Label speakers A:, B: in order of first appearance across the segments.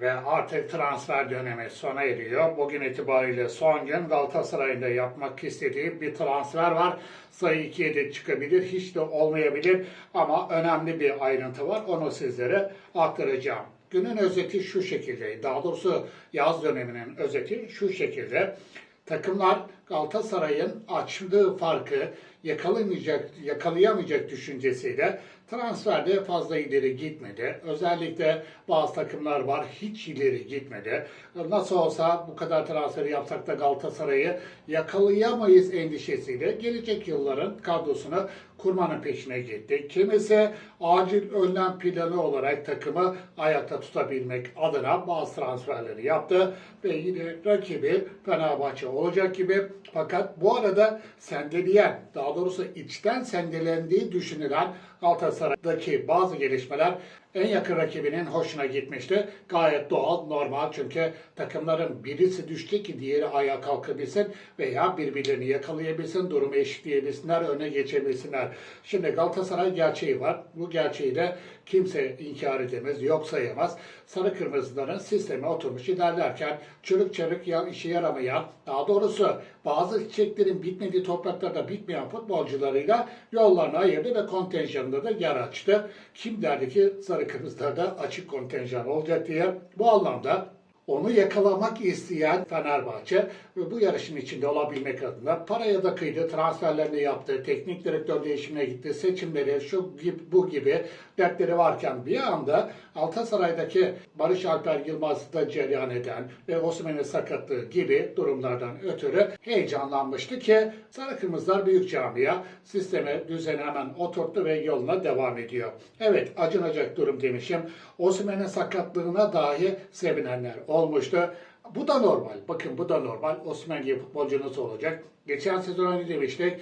A: Ve artık transfer dönemi sona eriyor. Bugün itibariyle son gün Galatasaray'ın da yapmak istediği bir transfer var. Sayı 2'ye de çıkabilir, hiç de olmayabilir. Ama önemli bir ayrıntı var. Onu sizlere aktaracağım. Günün özeti şu şekilde. Daha doğrusu yaz döneminin özeti şu şekilde. Takımlar Galatasaray'ın açtığı farkı yakalayamayacak, yakalayamayacak düşüncesiyle transferde fazla ileri gitmedi. Özellikle bazı takımlar var hiç ileri gitmedi. Nasıl olsa bu kadar transferi yapsak da Galatasaray'ı yakalayamayız endişesiyle gelecek yılların kadrosunu kurmanın peşine gitti. Kimisi acil önlem planı olarak takımı ayakta tutabilmek adına bazı transferleri yaptı ve yine rakibi Fenerbahçe olacak gibi. Fakat bu arada sendeleyen, daha doğrusu içten sendelendiği düşünülen Galatasaray'daki bazı gelişmeler en yakın rakibinin hoşuna gitmişti. Gayet doğal, normal çünkü takımların birisi düştü ki diğeri ayağa kalkabilsin veya birbirlerini yakalayabilsin, durumu eşitleyebilsinler, öne geçebilsinler. Şimdi Galatasaray gerçeği var. Bu gerçeği de kimse inkar edemez, yok sayamaz. Sarı kırmızıların sisteme oturmuş ilerlerken çürük çürük ya işe yaramayan, daha doğrusu bazı çiçeklerin bitmediği topraklarda bitmeyen futbolcularıyla yollarını ayırdı ve kontenjanında da yer açtı. Kim derdi ki sarı kırmızılarda açık kontenjan olacak diye. Bu anlamda onu yakalamak isteyen Fenerbahçe ve bu yarışın içinde olabilmek adına paraya da kıydı, transferlerini yaptı, teknik direktör değişimine gitti, seçimleri, şu gibi, bu gibi dertleri varken bir anda Galatasaray'daki Barış Alper Yılmaz'ı da cereyan eden ve Osimhen'in sakatlığı gibi durumlardan ötürü heyecanlanmıştı ki Sarı Kırmızılar büyük camia sisteme, düzene hemen oturttu ve yoluna devam ediyor. Evet acınacak durum demişim. Osimhen'in sakatlığına dahi sevinenler olmuştu. Bu da normal. Bakın bu da normal. Osimhen gibi futbolcu nasıl olacak? Geçen sezon öyle demiştik.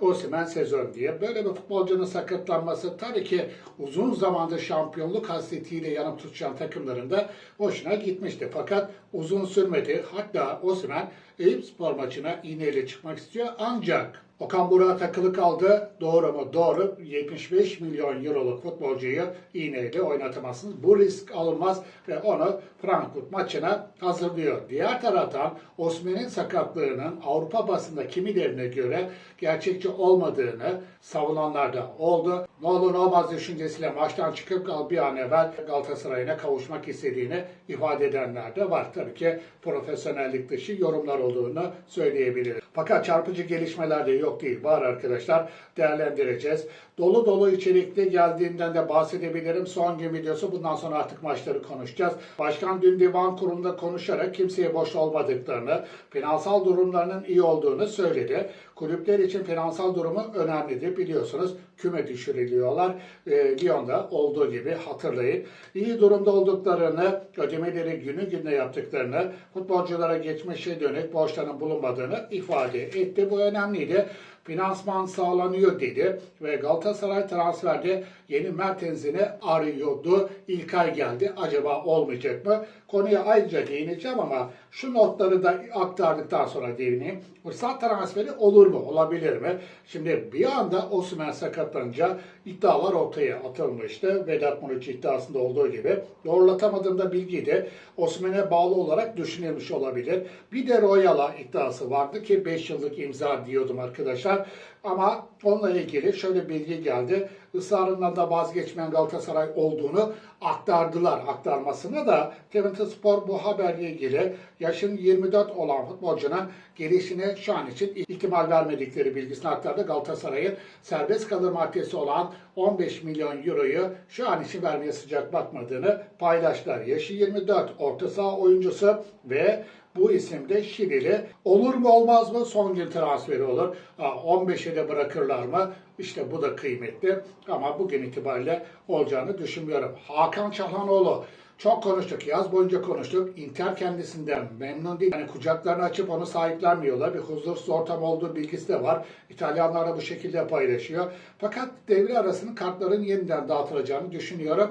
A: Osimhen sezon diye. Böyle bir futbolcunun sakatlanması tabii ki uzun zamandır şampiyonluk hasretiyle yanıp tutuşan takımların da hoşuna gitmişti. Fakat uzun sürmedi. Hatta Osimhen Eyüp spor maçına iğneyle çıkmak istiyor. Ancak Okan Burak'a takılı kaldı. Doğru mu? Doğru. 75 milyon euroluk futbolcuyu iğneyle oynatamazsınız. Bu risk alınmaz ve onu Frankfurt maçına hazırlıyor. Diğer taraftan Osman'ın sakatlığının Avrupa basında kimilerine göre gerçekçi olmadığını savunanlar da oldu. Ne olur ne olmaz düşüncesiyle maçtan çıkıp bir an evvel Galatasaray'ına kavuşmak istediğini ifade edenler de var. Tabii ki profesyonellik dışı yorumlar olduğunu söyleyebiliriz. Fakat çarpıcı gelişmeler de yok değil. Var arkadaşlar. Değerlendireceğiz. Dolu dolu içerikli geldiğinden de bahsedebilirim. Son gün videosu. Bundan sonra artık maçları konuşacağız. Başkan dün divan kurulunda konuşarak kimseye boş olmadıklarını, finansal durumlarının iyi olduğunu söyledi. Kulüpler için finansal durumu önemlidir. Biliyorsunuz küme düşürülüyorlar. E, Lyon'da olduğu gibi hatırlayın. İyi durumda olduklarını, ödemeleri günü gününe yaptıklarını, futbolculara geçmişe dönük borçların bulunmadığını ifade etti. Bu önemliydi. Finansman sağlanıyor dedi ve Galatasaray transferde yeni Mertens'ini arıyordu. İlkay geldi. Acaba olmayacak mı? Konuya ayrıca değineceğim ama şu notları da aktardıktan sonra değineyim. Fırsat transferi olur mu? Olabilir mi? Şimdi bir anda Osimhen sakatlanınca iddialar ortaya atılmıştı. Vedat Muriç iddiasında olduğu gibi. Doğrulatamadığımda bilgiydi. Osimhen'e bağlı olarak düşünülmüş olabilir. Bir de Royal'a iddiası vardı ki 5 yıllık imza diyordum arkadaşlar. Ama onunla ilgili şöyle bilgi geldi. Israrından da vazgeçmeyen Galatasaray olduğunu aktardılar. Aktarmasına da Twente Spor bu haberle ilgili yaşın 24 olan futbolcunun gelişine şu an için ihtimal vermedikleri bilgisini aktardı. Galatasaray'ın serbest kalır maddesi olan 15 milyon euroyu şu an için vermeye sıcak bakmadığını paylaştılar. Yaşı 24 orta saha oyuncusu ve bu isim de Şilili. Olur mu olmaz mı? Son gün transferi olur. 15'e de bırakırlar mı? İşte bu da kıymetli. Ama bugün itibariyle olacağını düşünmüyorum. Hakan Çalhanoğlu çok konuştuk. Yaz boyunca konuştuk. Inter kendisinden memnun değil. Yani kucaklarını açıp onu sahiplenmiyorlar. Bir huzursuz ortam olduğu bilgisi de var. İtalyanlar da bu şekilde paylaşıyor. Fakat devre arasının kartların yeniden dağıtılacağını düşünüyorum.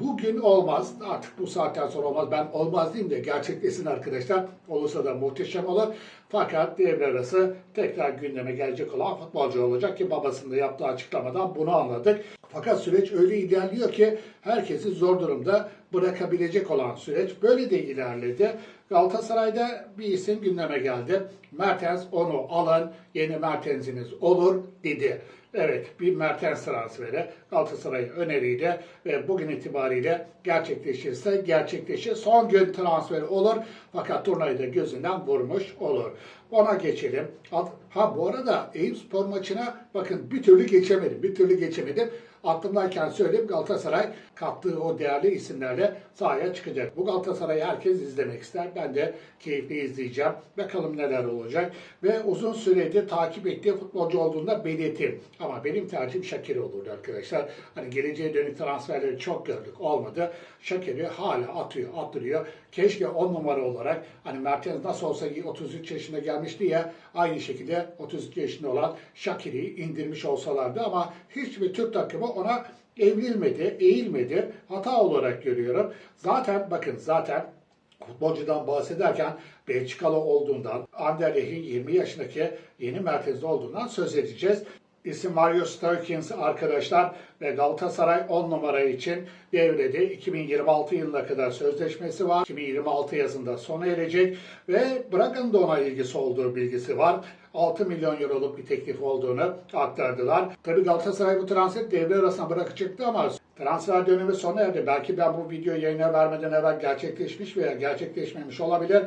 A: Bugün olmaz. Artık bu saatten sonra olmaz. Ben olmaz diyeyim de gerçekleşsin arkadaşlar. Olursa da muhteşem olur. Fakat devre arası tekrar gündeme gelecek olan futbolcu olacak ki babasının yaptığı açıklamadan bunu anladık. Fakat süreç öyle ilerliyor ki herkesi zor durumda bırakabilecek olan süreç böyle de ilerledi. Galatasaray'da bir isim gündeme geldi. Mertens onu alın, yeni Mertens'iniz olur dedi. Evet bir Mertens transferi Galatasaray'ın öneriydi ve bugün itibariyle gerçekleşirse gerçekleşir. Son gün transferi olur fakat turnayı da gözünden vurmuş olur. Ona geçelim. Ha bu arada Eyüp Spor maçına bakın bir türlü geçemedim. Bir türlü geçemedim. Aklımdayken söyleyeyim Galatasaray kattığı o değerli isimlerle sahaya çıkacak. Bu Galatasaray'ı herkes izlemek ister. Ben de keyifli izleyeceğim. Bakalım neler olacak. Ve uzun süredir takip ettiği futbolcu olduğunda belirteyim. Ama benim tercihim Şakir olurdu arkadaşlar. Hani geleceğe dönük transferleri çok gördük. Olmadı. Şakir'i hala atıyor, attırıyor. Keşke 10 numara olarak hani Mertens nasıl olsa 33 yaşında gelmişti ya aynı şekilde 33 yaşında olan Şakir'i indirmiş olsalardı ama hiçbir Türk takımı ona evrilmedi, eğilmedi. Hata olarak görüyorum. Zaten bakın zaten futbolcudan bahsederken Belçikalı olduğundan, Anderlecht'in 20 yaşındaki yeni merkezde olduğundan söz edeceğiz. İsim Mario Sturkins arkadaşlar ve Galatasaray 10 numara için devrede 2026 yılına kadar sözleşmesi var. 2026 yazında sona erecek ve Braga'nın da ona ilgisi olduğu bilgisi var. 6 milyon euroluk bir teklif olduğunu aktardılar. Tabii Galatasaray bu transfer devre arasına bırakacaktı ama transfer dönemi sona erdi. Belki ben bu videoyu yayına vermeden evvel gerçekleşmiş veya gerçekleşmemiş olabilir.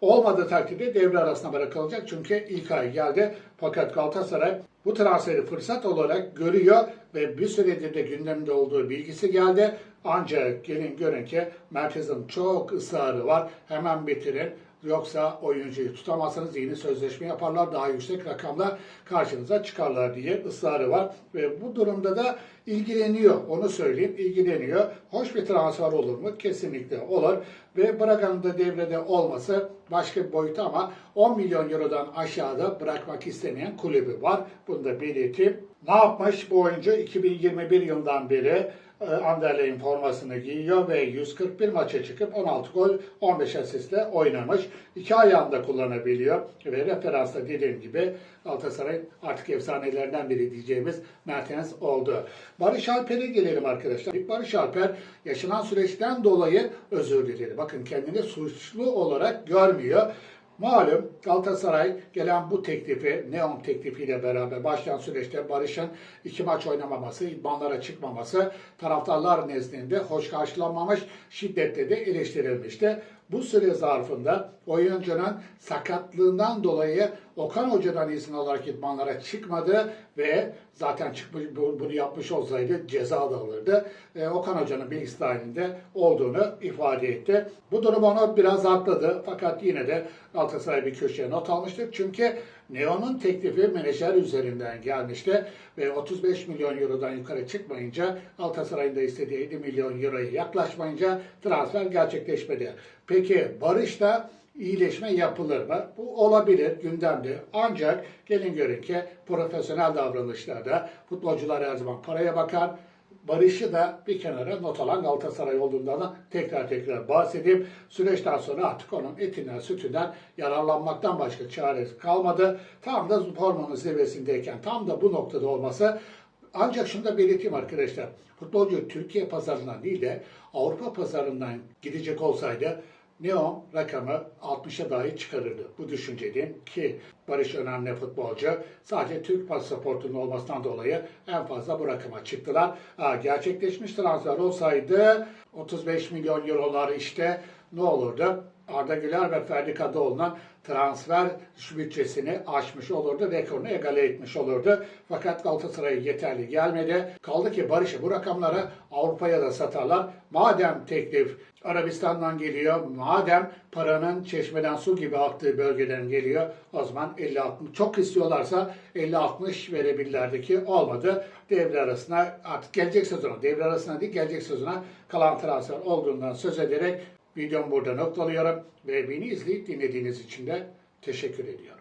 A: Olmadığı takdirde devre arasına bırakılacak çünkü ilk ay geldi. Fakat Galatasaray bu transferi fırsat olarak görüyor ve bir süredir de gündemde olduğu bilgisi geldi. Ancak gelin görün ki merkezin çok ısrarı var. Hemen bitirin. Yoksa oyuncuyu tutamazsanız yeni sözleşme yaparlar. Daha yüksek rakamla karşınıza çıkarlar diye ısrarı var. Ve bu durumda da ilgileniyor. Onu söyleyeyim. ilgileniyor. Hoş bir transfer olur mu? Kesinlikle olur. Ve Braga'nın da devrede olması başka bir boyutu ama 10 milyon eurodan aşağıda bırakmak istemeyen kulübü var. Bunu da belirteyim. Ne yapmış bu oyuncu? 2021 yılından beri e, Anderlecht'in formasını giyiyor ve 141 maça çıkıp 16 gol 15 asistle oynamış. İki ayağında kullanabiliyor ve referansta dediğim gibi Galatasaray'ın artık efsanelerinden biri diyeceğimiz Mertens oldu. Barış Alper'e gelelim arkadaşlar. Barış Alper yaşanan süreçten dolayı özür diledi. Bakın kendini suçlu olarak görmüyor. Malum Galatasaray gelen bu teklifi, Neon teklifiyle beraber başlayan süreçte Barış'ın iki maç oynamaması, idmanlara çıkmaması taraftarlar nezdinde hoş karşılanmamış, şiddetle de eleştirilmişti. Bu süre zarfında oyuncunun sakatlığından dolayı Okan Hoca'dan izin alarak idmanlara çıkmadı ve zaten çıkmış, bunu yapmış olsaydı ceza da alırdı. E, Okan Hoca'nın bilgisi dahilinde olduğunu ifade etti. Bu durum onu biraz atladı fakat yine de Galatasaray bir köşeye not almıştır. Çünkü Neon'un teklifi menajer üzerinden gelmişti ve 35 milyon eurodan yukarı çıkmayınca Galatasaray'ın da istediği 7 milyon euroya yaklaşmayınca transfer gerçekleşmedi. Peki Barış da iyileşme yapılır mı? Bu olabilir gündemde. Ancak gelin görün ki profesyonel davranışlarda futbolcular her zaman paraya bakar. Barış'ı da bir kenara not alan Galatasaray olduğundan da tekrar tekrar bahsedeyim. Süreçten sonra artık onun etinden, sütünden yararlanmaktan başka çaresi kalmadı. Tam da hormonun zirvesindeyken, tam da bu noktada olması ancak şunu da belirteyim arkadaşlar. Futbolcu Türkiye pazarından değil de Avrupa pazarından gidecek olsaydı Neon rakamı 60'a dahi çıkarırdı. Bu düşüncedeyim ki Barış önemli futbolcu. Sadece Türk pasaportunun olmasından dolayı en fazla bu rakama çıktılar. Gerçekleşmiş transfer olsaydı 35 milyon eurolar işte ne olurdu? Arda Güler ve Ferdi Kadıoğlu'nun transfer bütçesini aşmış olurdu, rekorunu egale etmiş olurdu. Fakat Galatasaray'a yeterli gelmedi. Kaldı ki Barış'ı bu rakamlara Avrupa'ya da satarlar. Madem teklif Arabistan'dan geliyor, madem paranın çeşmeden su gibi aktığı bölgeden geliyor, o zaman 50-60 çok istiyorlarsa 50-60 verebilirlerdi ki olmadı. Devre arasına artık gelecek sezona, devre arasına değil gelecek sezona kalan transfer olduğundan söz ederek Videomu burada noktalıyorum ve beni izleyip dinlediğiniz için de teşekkür ediyorum.